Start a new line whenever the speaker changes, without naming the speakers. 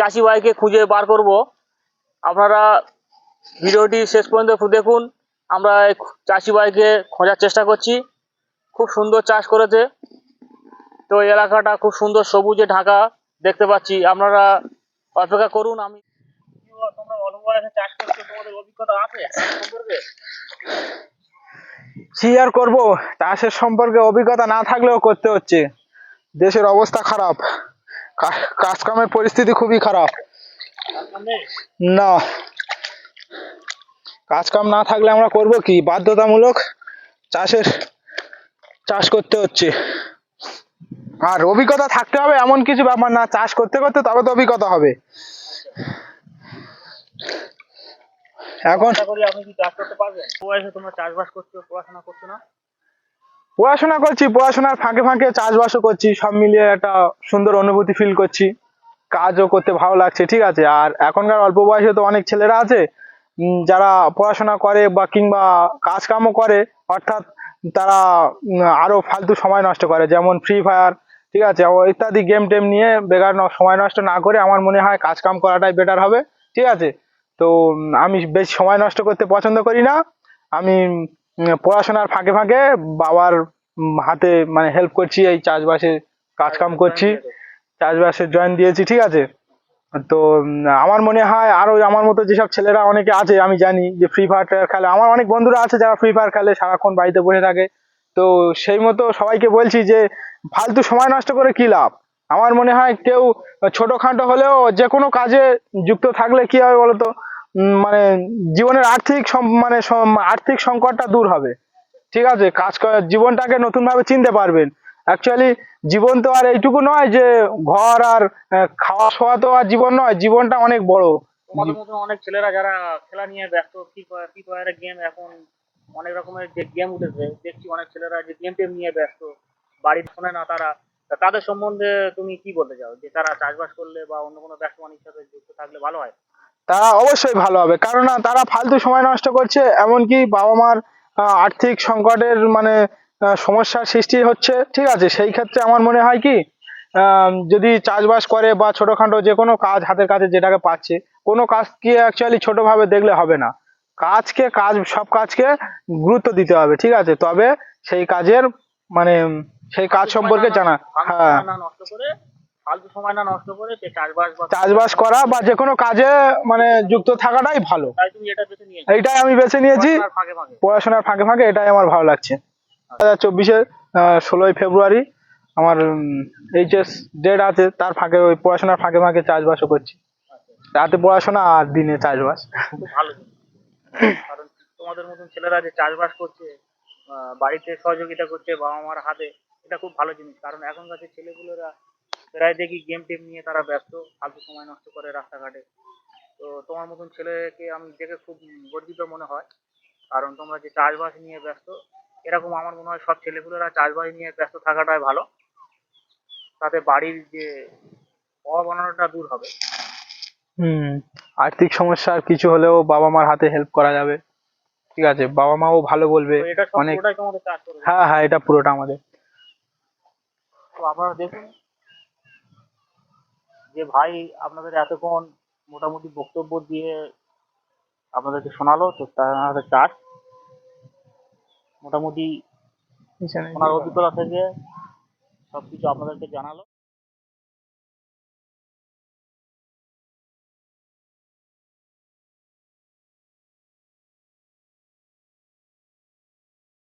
চাষি ভাইকে খুঁজে বার করব। আপনারা ভিডিওটি শেষ পর্যন্ত দেখুন। আমরা চাষি ভাইকে খোঁজার চেষ্টা করছি। খুব সুন্দর চাষ করেছে। তো এলাকাটা খুব সুন্দর সবুজে ঢাকা দেখতে পাচ্ছি। আপনারা অপেক্ষা করুন, আমি তোমরা অল্প চাষ তোমাদের
আর করব? চাষের সম্পর্কে অভিজ্ঞতা না থাকলেও করতে হচ্ছে। দেশের অবস্থা খারাপ। কা- কাজ কামের পরিস্থিতি খুবই খারাপ। না। কাজকাম না থাকলে আমরা করব কি? বাধ্যতামূলক চাষের, চাষ করতে হচ্ছে। আর অভিজ্ঞতা থাকতে হবে, এমন কিছু ব্যাপার না। চাষ করতে করতে তবে তো অভিজ্ঞতা হবে। এখন
আশা করি আপনি কি চাষ করতে পারবেন? তোমরা চাষবাস করছ, পড়াশোনা করছ না?
পড়াশোনা করছি পড়াশোনার ফাঁকে ফাঁকে চাষবাসও করছি সব মিলিয়ে একটা সুন্দর অনুভূতি ফিল করছি। কাজও করতে ভালো লাগছে ঠিক আছে? আর এখনকার অল্প বয়সে তো অনেক ছেলেরা আছে যারা পড়াশোনা করে বা কিংবা কাজ কামও করে অর্থাৎ তারা উম, আরও ফালতু সময় নষ্ট করে যেমন ফ্রি ফায়ার ঠিক আছে? ইত্যাদি গেম টেম নিয়ে বেকার সময় নষ্ট না করে আমার মনে হয় কাজ কাম করাটাই বেটার হবে ঠিক আছে? তো আমি বেশ সময় নষ্ট করতে পছন্দ করি না। আমি পড়াশোনার ফাঁকে ফাঁকে বাবার হাতে মানে হেল্প করছি, এই চাষবাসে কাজ কাম করছি। চাষবাসে জয়েন দিয়েছি, ঠিক আছে? তো আমার মনে হয় আরও আমার মতো যেসব ছেলেরা অনেকে আছে, আমি জানি যে ফ্রি ফায়ার খেলে, আমার অনেক বন্ধুরা আছে যারা ফ্রি ফায়ার খেলে, সারাক্ষণ বাড়িতে বসে থাকে। তো সেই মতো সবাইকে বলছি যে, ফালতু সময় নষ্ট করে কি লাভ? আমার মনে হয় কেউ ছোটখাটো হলেও যে কোনো কাজে যুক্ত থাকলে কি হবে বলতো? মানে জীবনের আর্থিক মানে আর্থিক সংকটটা দূর হবে। ঠিক আছে? কাজ করার জীবনটাকে নতুন ভাবে চিনতে পারবেন। অ্যাকচুয়ালি জীবন তো আর এইটুকু নয় যে, ঘর আর খাওয়া শোয়া তো আর জীবন নয়, জীবনটা অনেক বড়।
অনেক ছেলেরা যারা খেলা নিয়ে ব্যস্ত ফ্রি ফায়ার ফ্রি ফায়ারের গেম এখন অনেক রকমের যে গেম উঠেছে, দেখছি অনেক ছেলেরা যে গেম টেম নিয়ে ব্যস্ত বাড়ির শোনে না তারা। তাদের সম্বন্ধে তুমি কি বলতে চাও? যে তারা চাষবাস করলে বা অন্য কোনো ব্যবসা বাণিজ্যের সাথে যুক্ত থাকলে ভালো হয়?
তারা অবশ্যই ভালো হবে। কারণ না তারা ফালতু সময় নষ্ট করছে এমনকি বাবা মার আর্থিক সংকটের মানে সমস্যার সৃষ্টি হচ্ছে। ঠিক আছে সেই ক্ষেত্রে আমার মনে হয় কি যদি চাষবাস করে বা ছোটখাটো যে কোনো কাজ হাতের কাছে যেটাকে পাচ্ছে কোনো কাজকে অ্যাকচুয়ালি ছোটভাবে দেখলে হবে না। কাজকে কাজ সব কাজকে গুরুত্ব দিতে হবে ঠিক আছে? তবে সেই কাজের মানে সেই কাজ সম্পর্কে জানা হ্যাঁ।
ফালতু সময় না নষ্ট করে সে চাষবাস বা
চাষবাস করা বা যে কোনো কাজে মানে যুক্ত থাকাটাই ভালো।
তাই তুমি এটা বেছে নিয়েছো।
এইটাই আমি বেছে নিয়েছি।
পড়াশোনার ফাঁকে ফাঁকে।
পড়াশোনার ফাঁকে ফাঁকে এটাই আমার ভালো লাগছে। দু হাজার চব্বিশের ষোলোই ফেব্রুয়ারি আমার এইচএস ডেট আছে তার ফাঁকে ওই পড়াশোনার ফাঁকে ফাঁকে চাষবাসও করছি। রাতে পড়াশোনা আর দিনে চাষবাস।
ভালো। কারণ তোমাদের মতন ছেলেরা যে চাষবাস করছে বাড়িতে সহযোগিতা করছে বাবা মার হাতে এটা খুব ভালো জিনিস। কারণ এখনকার যে ছেলেগুলোরা প্রায় দেখি গেম টেম নিয়ে তারা ব্যস্ত ফালতু সময় নষ্ট করে রাস্তাঘাটে। তো তোমার মতন ছেলেকে আমি দেখে খুব গর্বিত মনে হয়। কারণ তোমরা যে চাষবাস নিয়ে ব্যস্ত এরকম আমার মনে হয় সব ছেলেগুলোরা চাষবাস নিয়ে ব্যস্ত থাকাটাই ভালো। তাতে বাড়ির যে অভাবনাটা দূর হবে।
হুম আর্থিক সমস্যা আর কিছু হলেও বাবা মার হাতে হেল্প করা যাবে। ঠিক আছে বাবা মাও ভালো বলবে অনেক হ্যাঁ হ্যাঁ এটা পুরোটা আমাদের।
তো আপনারা দেখুন যে ভাই আপনাদের এতক্ষণ মোটামুটি বক্তব্য দিয়ে আপনাদেরকে শোনালো তো তার চার মোটামুটি ওনার অভিজ্ঞতা থেকে সবকিছু আপনাদেরকে জানালো।